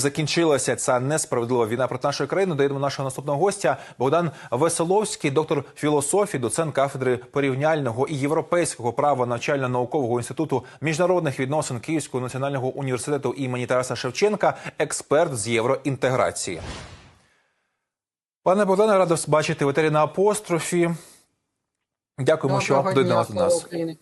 Закінчилася ця несправедлива війна проти нашої країни. Даємо нашого наступного гостя Богдан Веселовський, доктор філософії, доцент кафедри порівняльного і європейського права навчально-наукового інституту міжнародних відносин Київського національного університету імені Тараса Шевченка, експерт з євроінтеграції. Пане Богдане, вас бачити в етері на апострофі. Дякуємо, що Доброго дня, доєдналися до нас. Україні.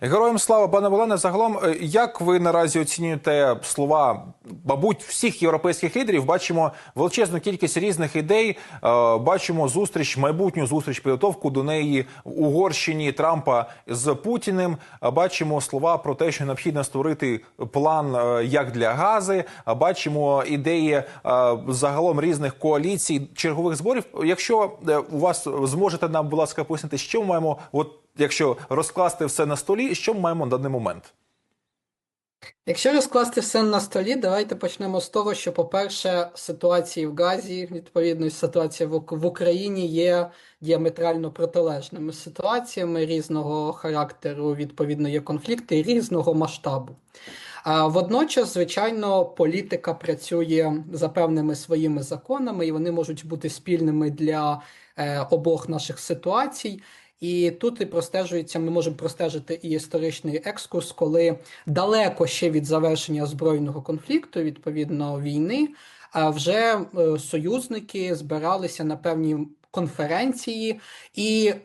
Героям слава, пане Богдане, загалом, е, як ви наразі оцінюєте слова, мабуть, всіх європейських лідерів? Бачимо величезну кількість різних ідей. е, Бачимо зустріч, майбутню зустріч, підготовку до неї в Угорщині Трампа з Путіним. Бачимо слова про те, що необхідно створити план е, як для Гази. Бачимо ідеї загалом різних коаліцій, чергових зборів. Якщо у вас зможете нам, будь ласка, пояснити, що ми маємо, от якщо розкласти все на столі, що ми маємо на даний момент? Якщо розкласти все на столі, давайте почнемо з того, що, по-перше, ситуації в Газі, відповідно, ситуація в Україні є діаметрально протилежними ситуаціями різного характеру, відповідно, є конфлікти різного масштабу. Водночас, звичайно, політика працює за певними своїми законами, і вони можуть бути спільними для е, обох наших ситуацій. І тут і простежується, ми можемо простежити і історичний екскурс, коли далеко ще від завершення збройного конфлікту, відповідно війни, вже е, союзники збиралися на певні конференції і е,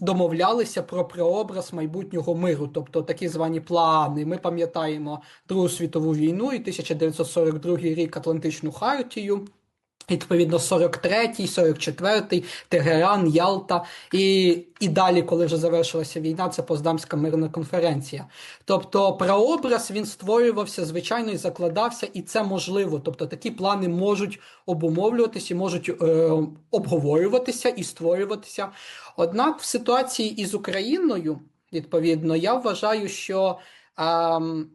домовлялися про прообраз майбутнього миру, тобто такі звані плани. Ми пам'ятаємо Другу світову війну і 1942 рік Атлантичну хартію. Відповідно, 43-й, 44-й, Тегеран, Ялта, і, і далі, коли вже завершилася війна, це Поздамська мирна конференція. Тобто, прообраз він створювався, звичайно, і закладався, і це можливо. Тобто, такі плани можуть обумовлюватися, можуть е, обговорюватися і створюватися. Однак, в ситуації із Україною, відповідно, я вважаю, що. ем,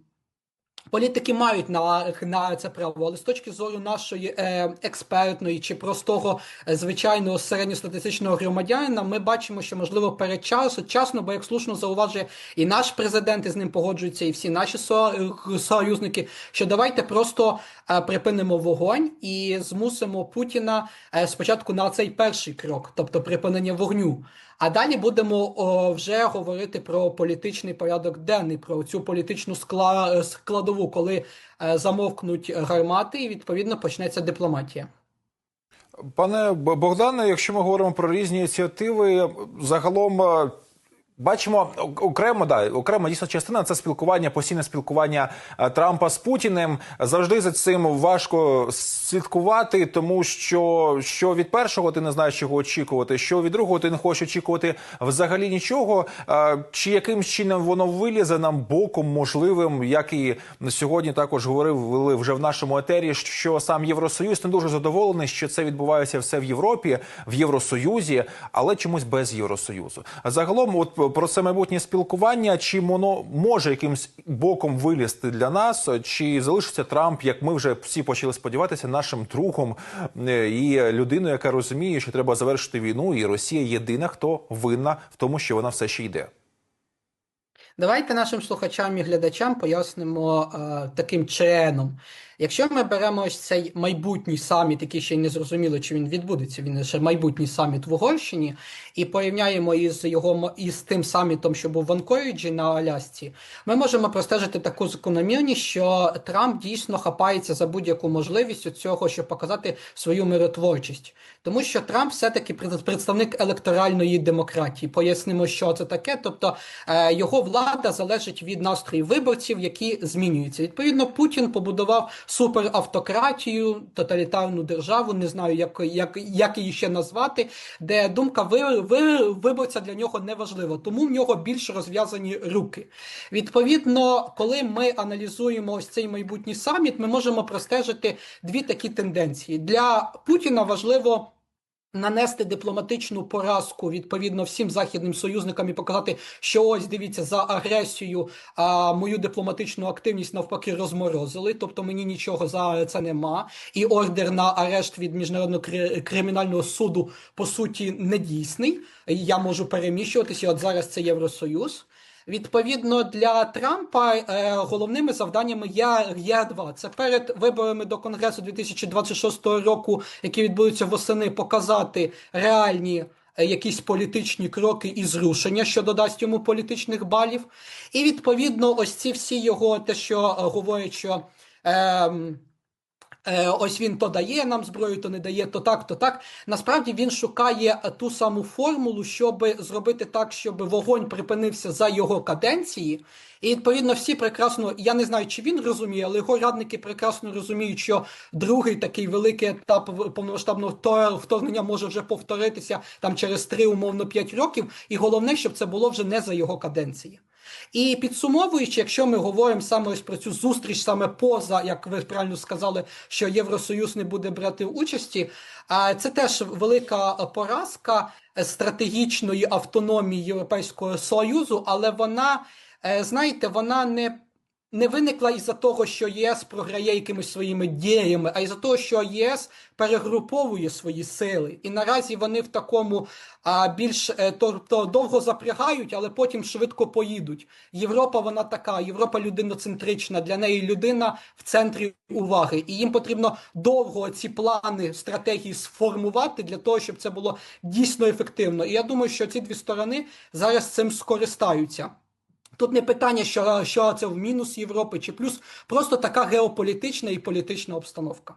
Політики мають на, на це право, але з точки зору нашої е, експертної чи простого е, звичайного середньостатистичного громадянина, ми бачимо, що можливо передчасно, бо як слушно зауважує і наш президент, і з ним погоджуються, і всі наші со, союзники, що давайте просто е, припинимо вогонь і змусимо Путіна спочатку на цей перший крок, тобто припинення вогню. А далі будемо о, вже говорити про політичний порядок денний, про цю політичну скла- складову, коли е, замовкнуть гармати, і відповідно почнеться дипломатія. Пане Богдане, якщо ми говоримо про різні ініціативи, загалом е, бачимо окремо, да, окрема дійсно частина це спілкування, постійне спілкування е, Трампа з Путіним. Завжди за цим важко слідкувати, тому що що від першого ти не знаєш, чого очікувати, що від другого ти не хочеш очікувати взагалі нічого. Е, Чи яким чином воно вилізе нам боком можливим, як і сьогодні також говорили вже в нашому етері, що сам Євросоюз не дуже задоволений, що це відбувається все в Європі, в Євросоюзі, але чомусь без Євросоюзу. Загалом, от про це майбутнє спілкування, чи воно може якимсь боком вилізти для нас, чи залишиться Трамп, як ми вже всі почали сподіватися, нашим другом е, і людиною, яка розуміє, що треба завершити війну, і Росія єдина, хто винна в тому, що вона все ще йде. Давайте нашим слухачам і глядачам пояснимо е, таким чином. Якщо ми беремо ось цей майбутній саміт, який ще й не зрозуміло, чи він відбудеться, він лише майбутній саміт в Угорщині, і порівняємо із його із тим самітом, що був в Анкоріджі на Алясці, ми можемо простежити таку закономірність, що Трамп дійсно хапається за будь-яку можливість у цього, щоб показати свою миротворчість. Тому що Трамп все-таки представник електоральної демократії. Пояснимо, що це таке. Тобто е, його влада залежить від настроїв виборців, які змінюються. Відповідно, Путін побудував суперавтократію, тоталітарну державу, не знаю, як, як, як її ще назвати, де думка ви, ви, виборця для нього не важлива, тому в нього більш розв'язані руки. Відповідно, коли ми аналізуємо ось цей майбутній саміт, ми можемо простежити дві такі тенденції. Для Путіна важливо. Нанести дипломатичну поразку відповідно всім західним союзникам і показати, що ось дивіться за агресію, а мою дипломатичну активність навпаки розморозили. Тобто мені нічого за це нема. І ордер на арешт від міжнародного кримінального суду по суті не дійсний. Я можу переміщуватися. От зараз це Євросоюз. Відповідно для Трампа е, головними завданнями є, є два: це перед виборами до Конгресу 2026 року, які відбудуться восени, показати реальні е, якісь політичні кроки і зрушення, що додасть йому політичних балів. І відповідно, ось ці всі його те, що е, говорять, що. Е, ось він то дає нам зброю, то не дає, то так, то так. Насправді він шукає е, ту саму формулу, щоб зробити так, щоб вогонь припинився за його каденції. І відповідно всі прекрасно, я не знаю, чи він розуміє, але його радники прекрасно розуміють, що другий такий великий етап повномасштабного вторгнення може вже повторитися там через 3, умовно 5 років. І головне, щоб це було вже не за його каденції. І підсумовуючи, якщо ми говоримо саме ось про цю зустріч, саме поза, як ви правильно сказали, що Євросоюз не буде брати участі, це теж велика поразка стратегічної автономії Європейського Союзу, але вона, е, знаєте, вона не. Не виникла із-за того, що ЄС програє якимись своїми діями, а із-за того, що ЄС перегруповує свої сили. І наразі вони в такому а, більш е, то, то довго запрягають, але потім швидко поїдуть. Європа вона така, Європа людиноцентрична, для неї людина в центрі уваги. І їм потрібно довго ці плани, стратегії сформувати для того, щоб це було дійсно ефективно. І я думаю, що ці дві сторони зараз цим скористаються. Тут не питання, що, що це в мінус Європи чи плюс, просто така геополітична і політична обстановка.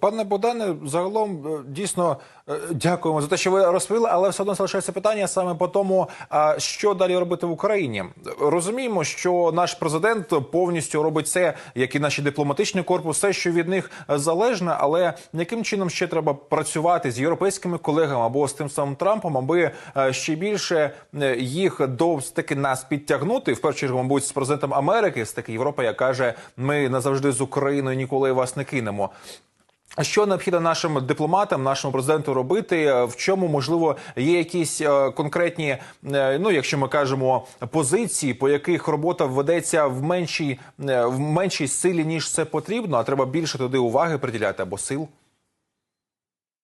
Пане Богдане, загалом е, дійсно е, дякуємо за те, що ви розповіли, але все одно залишається питання саме по тому, що далі робити в Україні. Розуміємо, що наш президент повністю робить все, як і наші дипломатичний корпус, все, що від них залежне, але яким чином ще треба працювати з європейськими колегами або з тим самим Трампом, аби е, ще більше е, їх до таки нас підтягнути. В першу чергу, мабуть, з президентом Америки, з таки Європа, яка каже, ми назавжди з Україною ніколи вас не кинемо. Що необхідно нашим дипломатам, нашому президенту робити? Е, В чому можливо є якісь е, конкретні, е, ну якщо ми кажемо, позиції, по яких робота ведеться в меншій в меншій силі ніж це потрібно, а треба більше туди уваги приділяти або сил?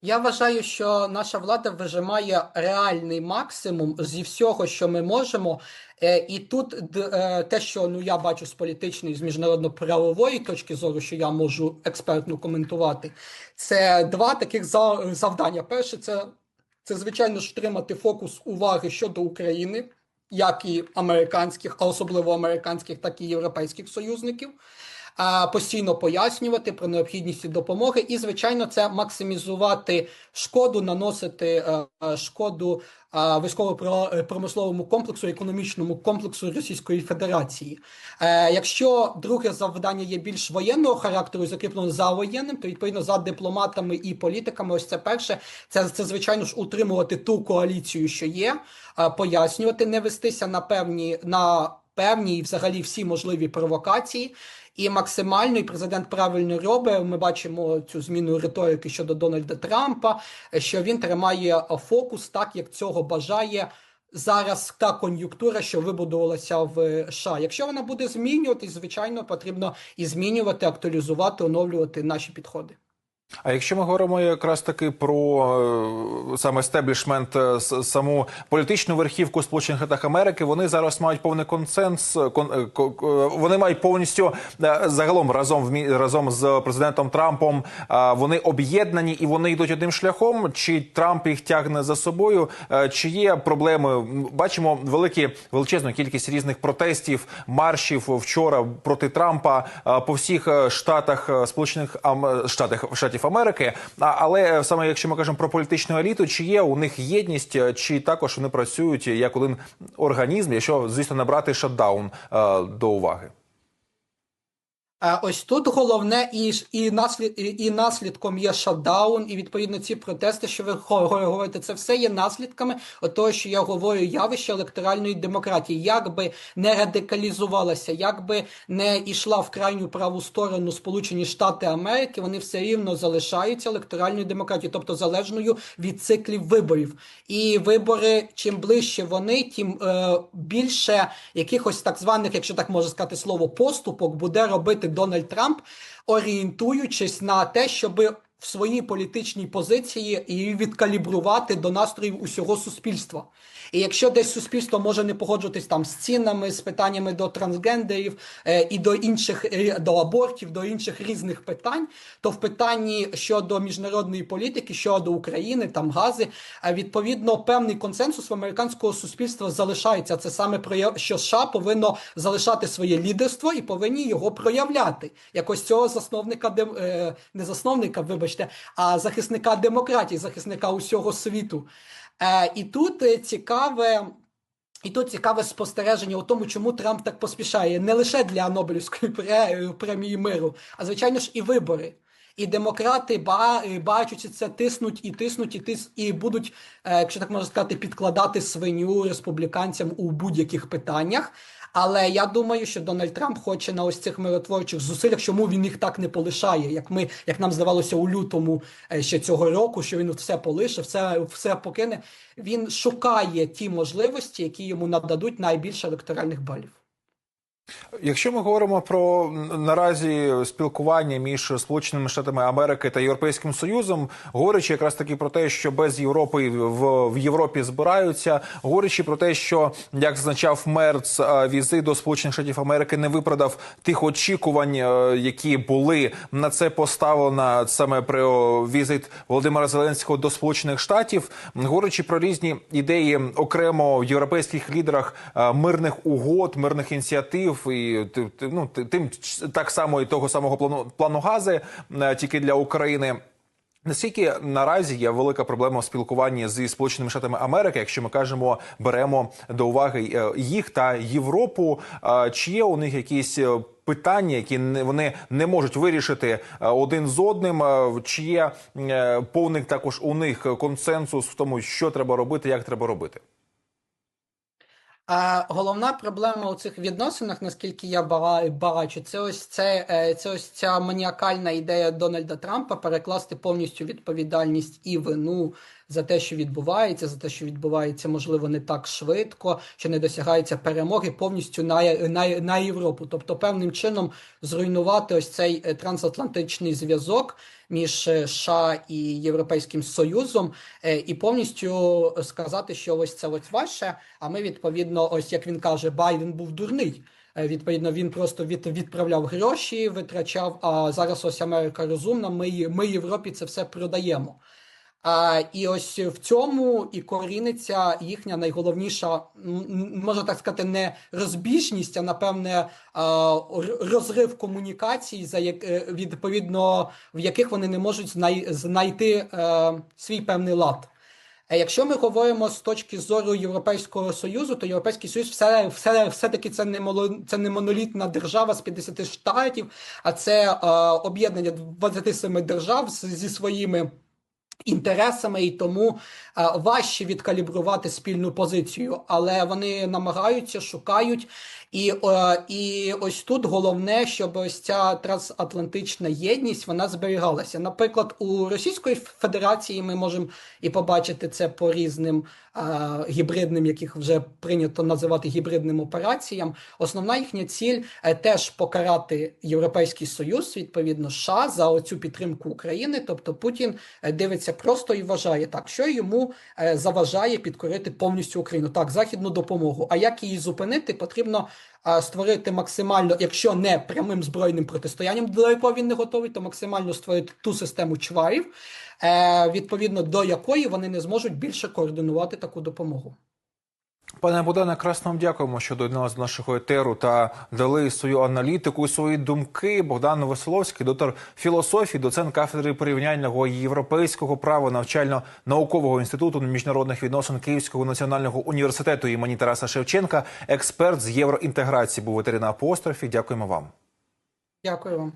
Я вважаю, що наша влада вижимає реальний максимум зі всього, що ми можемо. Е, І тут е, те, що ну я бачу з політичної, з міжнародно-правової точки зору, що я можу експертно коментувати, це два таких за- завдання. Перше, це, це звичайно ж тримати фокус уваги щодо України, як і американських, а особливо американських, так і європейських союзників постійно пояснювати про необхідність допомоги, і звичайно, це максимізувати шкоду, наносити е, е, шкоду військово-промисловому комплексу, економічному комплексу Російської Федерації. Е, якщо друге завдання є більш воєнного характеру, закріплено за воєнним, то відповідно за дипломатами і політиками, ось це перше, це, це звичайно ж утримувати ту коаліцію, що є, пояснювати, не вестися на певні на певні і взагалі всі можливі провокації. І максимально, і президент правильно робить. Ми бачимо цю зміну риторики щодо Дональда Трампа, що він тримає фокус так, як цього бажає зараз та кон'юнктура, що вибудувалася в США. Якщо вона буде змінюватись, звичайно, потрібно і змінювати, актуалізувати, оновлювати наші підходи. А якщо ми говоримо якраз таки про е, саме естеблішмент, е, саму політичну верхівку Сполучених Штатів Америки, вони зараз мають повний консенс. кон- е, Вони мають повністю загалом разом разом з президентом Трампом. Вони об'єднані і вони йдуть одним шляхом. Чи Трамп їх тягне за собою? Чи є проблеми? Бачимо великі величезну кількість різних протестів, маршів вчора проти Трампа по всіх штатах Сполучених Ам- Штатах Штатів Америки. Але саме якщо ми кажемо про політичну еліту, чи є у них єдність, е, чи також вони працюють як один організм, якщо звісно набрати шатдаун е, до уваги? Е, Ось тут головне і, і, наслід, і, і наслідком є шатдаун, і відповідно ці протести, що ви говорите, це все є наслідками того, що я говорю, явище електоральної демократії. Як би не радикалізувалася, як би не йшла в крайню праву сторону Сполучені Штати Америки, вони все рівно залишаються електоральною демократією, тобто залежною від циклів виборів. І вибори, чим ближче вони, тим е, більше якихось так званих, якщо так можна сказати слово, поступок буде робити Дональд Трамп, орієнтуючись на те, щоб в своїй політичній позиції і її відкалібрувати до настроїв усього суспільства. І якщо десь суспільство може не погоджуватись там з цінами, з питаннями до трансгендерів е, і до інших до абортів, до інших різних питань, то в питанні щодо міжнародної політики, щодо України, там гази, е, відповідно певний консенсус в американського суспільства залишається. Це саме прояв, що США повинно залишати своє лідерство і повинні його проявляти. Якось цього засновника дем- е, не засновника, вибачте, а захисника демократії, захисника усього світу. Е, і тут е, цікаве. І тут цікаве спостереження у тому, чому Трамп так поспішає не лише для Нобелівської премії миру, а звичайно ж і вибори. І демократи, ба- бачачи це, тиснуть і тиснуть, і тис і будуть, е, якщо так можна сказати, підкладати свиню республіканцям у будь-яких питаннях. Але я думаю, що Дональд Трамп хоче на ось цих миротворчих зусиллях, чому він їх так не полишає, як ми, як нам здавалося у лютому е, ще цього року, що він все полише, все, все покине. Він шукає ті можливості, які йому нададуть найбільше електоральних балів. Якщо ми говоримо про наразі спілкування між Сполученими Штатами Америки та Європейським Союзом, говорячи якраз таки про те, що без Європи в, в Європі збираються, говорячи про те, що як зазначав Мерц, е, візит до Сполучених Штатів Америки не виправдав тих очікувань, е, які були. На це поставлено саме при візит Володимира Зеленського до Сполучених Штатів, говорячи про різні ідеї окремо в європейських лідерах е, мирних угод, мирних ініціатив і ти- ти- ну, тим так само і того самого плану плану гази е, тільки для України. Наскільки наразі є велика проблема в спілкуванні зі Сполученими Штатами Америки, якщо ми кажемо, беремо до уваги е, їх та Європу, е, чи є у них якісь питання, які вони не можуть вирішити один з одним, чи є повний також у них консенсус в тому, що треба робити, як треба робити? Головна проблема у цих відносинах, наскільки я бачу, це ось це, е, це ось ця маніакальна ідея Дональда Трампа перекласти повністю відповідальність і вину за те, що відбувається, за те, що відбувається, можливо, не так швидко, що не досягається перемоги повністю на, на, на Європу. Тобто, певним чином зруйнувати ось цей е, трансатлантичний зв'язок між е, США і Європейським Союзом, е, і повністю сказати, що ось це ось ваше. А ми відповідно, ось як він каже, Байден був дурний. Відповідно, він просто від, відправляв гроші, витрачав. А зараз ось Америка розумна. Ми, ми Європі це все продаємо. І ось в цьому і коріниться їхня найголовніша, можна так сказати, не розбіжність, а напевне розрив комунікацій, за як е, відповідно в яких вони не можуть знай, знайти е, свій певний лад. Якщо ми говоримо з точки зору Європейського Союзу, то Європейський Союз все, все, все-таки це не, моло, це не монолітна держава з 50 штатів, а це е, об'єднання 27 держав зі своїми інтересами, і тому е, важче відкалібрувати спільну позицію, але вони намагаються, шукають. І, е, і ось тут головне, щоб ось ця трансатлантична єдність вона зберігалася. Наприклад, у Російської Федерації ми можемо і побачити це по різним е, гібридним, яких вже прийнято називати гібридним операціям. Основна їхня ціль теж покарати Європейський Союз, відповідно США, за оцю підтримку України. Тобто Путін е, дивиться просто і вважає так, що йому е, заважає підкорити повністю Україну. Так, західну допомогу. А як її зупинити, потрібно е, створити максимально, якщо не прямим збройним протистоянням, до якого він не готовий, то максимально створити ту систему чварів, е, відповідно до якої вони не зможуть більше координувати таку допомогу. Пане Богдане, красно вам дякуємо, що доєдналися до нашого етеру та дали свою аналітику і свої думки. Богдан Веселовський, доктор філософії, доцент кафедри порівняльного європейського права навчально-наукового інституту міжнародних відносин Київського національного університету імені Тараса Шевченка, експерт з євроінтеграції був в етері на апострофі. Дякуємо вам. Дякую вам.